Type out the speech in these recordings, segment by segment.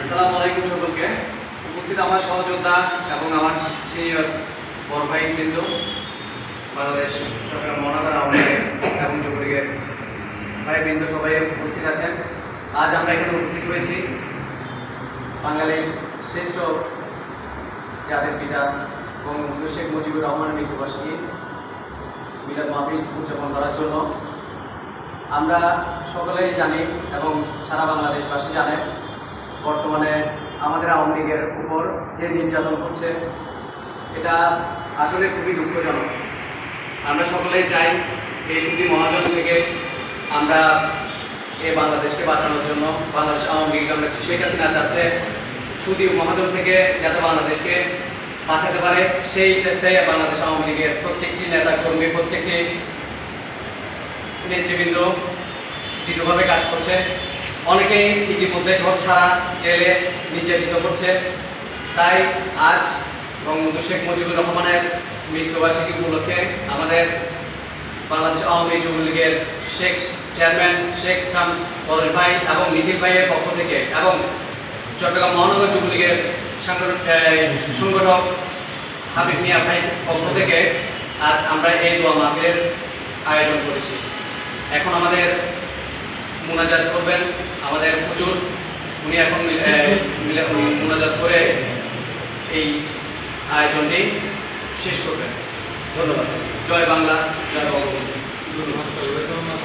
আসসালামু আলাইকুম সকলকে। উপস্থিত আমার সহযোদ্ধা এবং আমার সিনিয়র বড় ভাই বৃন্দ, বাংলাদেশ সরকার মহানগর আওয়ামী এবং যুবলীগের ভাই বৃন্দ সবাই উপস্থিত আছেন। আজ আমরা এখানে উপস্থিত হয়েছি বাঙালির শ্রেষ্ঠ জাতির পিতা বঙ্গবন্ধু শেখ মুজিবুর রহমানের মৃত্যুবার্ষিকী মিলাদ মাহফিল উদযাপন করার জন্য। আমরা সকলেই জানি এবং সারা বাংলাদেশবাসী জানে বর্তমানে আমাদের আওয়ামী লীগের উপর যে নির্যাতন হচ্ছে, এটা আসলে খুবই দুঃখজনক। আমরা সকলেই চাই এই সুদী মহাজন থেকে আমরা এই বাংলাদেশকে বাঁচানোর জন্য, বাংলাদেশ আওয়ামী লীগ জন্য শেখ হাসিনা চাচ্ছে সুদী মহাজন থেকে যাতে বাংলাদেশকে বাঁচাতে পারে। সেই চেষ্টায় বাংলাদেশ আওয়ামী লীগের প্রত্যেকটি নেতা কর্মী প্রত্যেকটি নেতৃবৃন্দ দৃঢ়ভাবে কাজ করছে। অনেকেই ইতিমধ্যে ঘর ছাড়া জেলে নির্যাতিত করছে। তাই আজ বঙ্গবন্ধু শেখ মুজিবুর রহমানের মৃত্যুবার্ষিকী উপলক্ষে আমাদের বাংলাদেশ আওয়ামী যুবলীগের শেখ চেয়ারম্যান শেখ শামস, পরশ ভাই এবং নিখিল ভাইয়ের পক্ষ থেকে এবং চট্টগ্রাম মহানগর যুবলীগের সংগঠক হাবিব মিয়া ভাই পক্ষ থেকে আজ আমরা এই দোয়া মাহফিলের আয়োজন করেছি। এখন আমাদের মোনাজাত করবেন, আমাদের প্রচুর উনি এখন মোনাজাত করে এই আয়োজনটি শেষ করবেন। ধন্যবাদ। জয় বাংলা, জয় বঙ্গবন্ধু। ধন্যবাদ।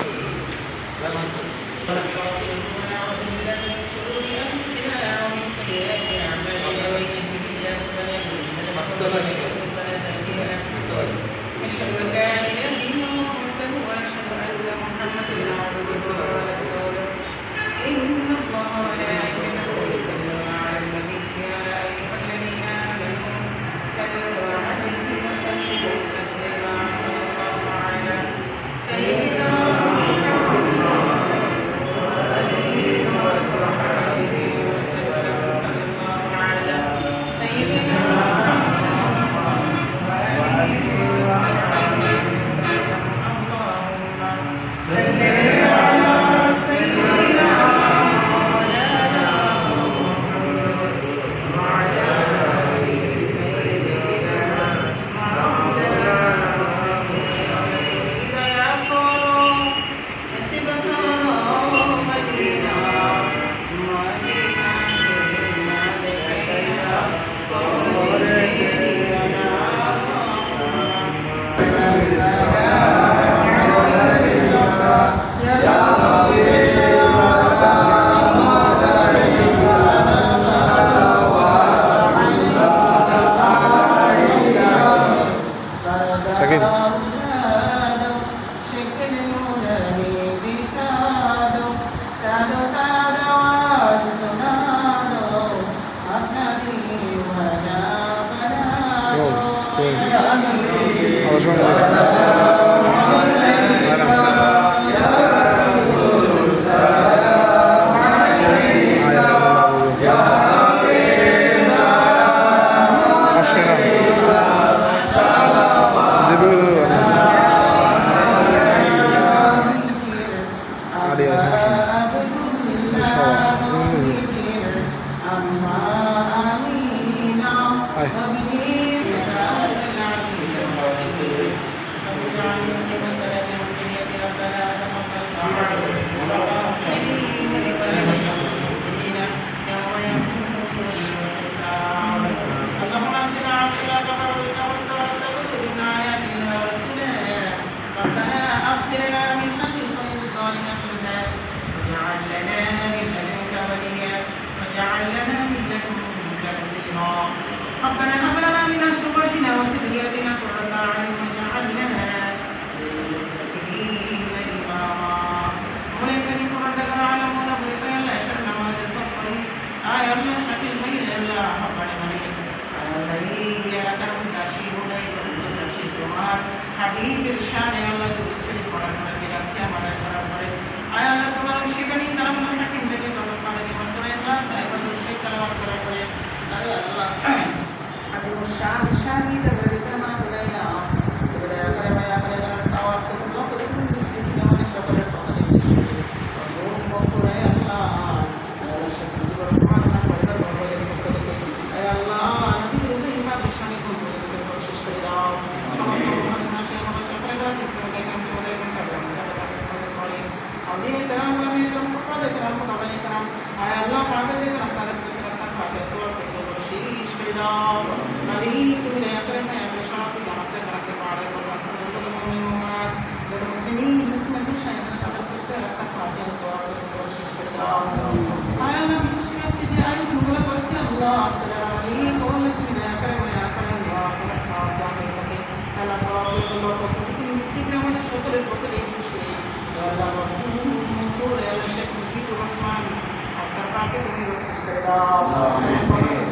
দাও মালিক তুমি দয়া করে মায়া করে সমাপ্তি জানাসে জানাসে পাড়ে করো আসলে যত মুমিন মুমিনাত যত মুসলিমিন মুসলিম মুশাহিদ তাদের প্রত্যেক তাকওয়াকে সওয়াব করে শেষ করে দাও আয় আল্লাহ বিশেষ করে আজকে যে আয়োজনগুলো করেছে আল্লাহ আসসালামু আলাইকুম ও আল্লাহ তুমি দয়া করে মায়া করে আল্লাহ তোমার সওয়াব দাও আমাদেরকে আল্লাহ সওয়াব করে লক্ষ কোটি কোটি মুক্তি আমাদের সকলের পক্ষে দিয়ে খুশি করে আল্লাহ মঞ্জুর আল্লাহ শেখ মুজিবুর রহমান আপনার পাকে তুমি বকশিশ করে দাও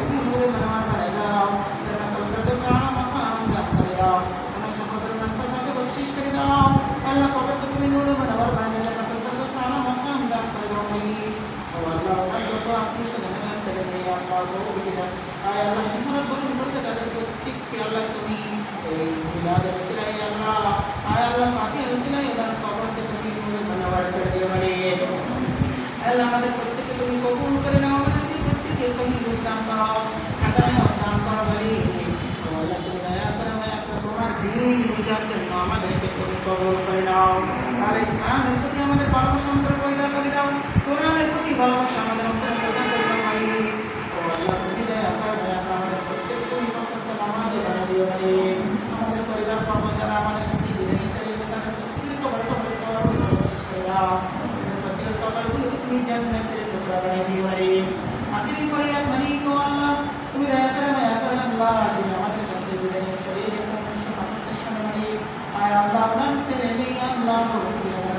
তুমি নূরে মনোয়ার বানাই দাও জান্নাতুল ফেরদৌস আলা মাকাম দান করে দাও আমার সকলের নামটা পাকে বকশিশ করে দাও আল্লাহ কবর তুমি নূরে মনোয়ার বানাই জান্নাতুল ফেরদৌস আলা মাকাম দান করে দাও মালিক ও আল্লাহ আমার যত আত্মীয় স্বজন আছে ছেলে মেয়ে আল্লাহ বউ আয় আল্লাহ সুন্দর বলুন বলতে তাদের প্রত্যেককে আল্লাহ তুমি এই মিলাদ রসিলাই আল্লাহ আয় আল্লাহ ফাতিহা রসিলাই আল্লাহ কবরকে তুমি মনোয়ার করে দিও? মালিক আল্লাহ আমাদের প্রত্যেককে তুমি কবুল করে নাও, আমাদেরকে প্রত্যেককে সহি ইসলাম করো খাটায় দান করো বলি আল্লাহ তুমি দয়া তুমি জান্নাতের টুকরা বানিয়ে দিও বলি আখিরি ফরিয়াদ ও আল্লাহ। তুমি দয়া করে মায়া করে আল্লাহ যিনি আমাদের কাছে বিদায় নিয়ে চলে গেছেন উনিশশো পঁচাত্তর সালে মালিক আয় আল্লাহ আপনার ছেলে মেয়ে আল্লাহ।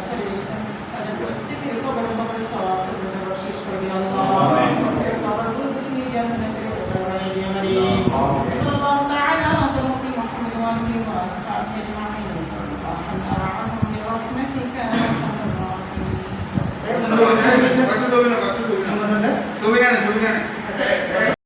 চলে গেছেন তাদের প্রত্যেকের কবর কবর তুমি শেষ করে দিও আল্লাহ কবরগুলোকে তুমি জান্নাতের টুকরা বানিয়ে দিও সাল্লাল্লাহু ছবি না ছবি না ছবি না।